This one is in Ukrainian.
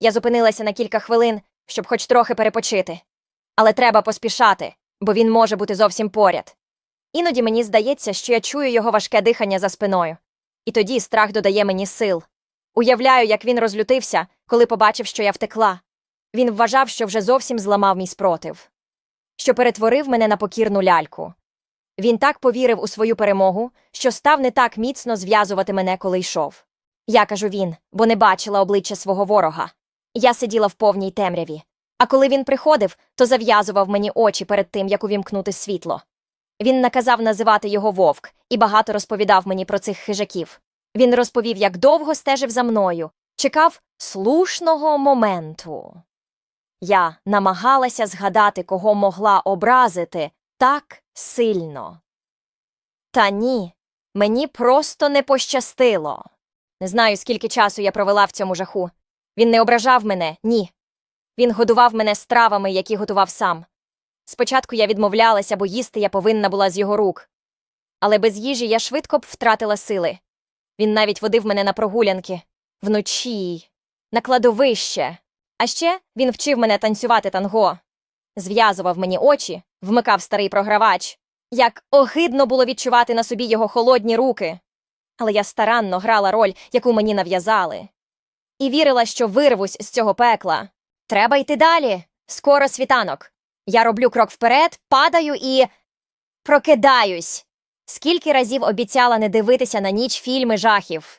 Я зупинилася на кілька хвилин, щоб хоч трохи перепочити. Але треба поспішати, бо він може бути зовсім поряд. Іноді мені здається, що я чую його важке дихання за спиною. І тоді страх додає мені сил. Уявляю, як він розлютився, коли побачив, що я втекла. Він вважав, що вже зовсім зламав мій спротив, що перетворив мене на покірну ляльку. Він так повірив у свою перемогу, що став не так міцно зв'язувати мене, коли йшов. Я кажу він, бо не бачила обличчя свого ворога. Я сиділа в повній темряві. А коли він приходив, то зав'язував мені очі перед тим, як увімкнути світло. Він наказав називати його вовк і багато розповідав мені про цих хижаків. Він розповів, як довго стежив за мною, чекав слушного моменту. Я намагалася згадати, кого могла образити так сильно. Та ні, мені просто не пощастило. Не знаю, скільки часу я провела в цьому жаху. Він не ображав мене, ні. Він годував мене стравами, які готував сам. Спочатку я відмовлялася, бо їсти я повинна була з його рук. Але без їжі я швидко б втратила сили. Він навіть водив мене на прогулянки вночі, на кладовище. А ще він вчив мене танцювати танго, зв'язував мені очі, вмикав старий програвач. Як огидно було відчувати на собі його холодні руки. Але я старанно грала роль, яку мені нав'язали. І вірила, що вирвусь з цього пекла. Треба йти далі. Скоро світанок. Я роблю крок вперед, падаю і. прокидаюсь. Скільки разів обіцяла не дивитися на ніч фільми жахів.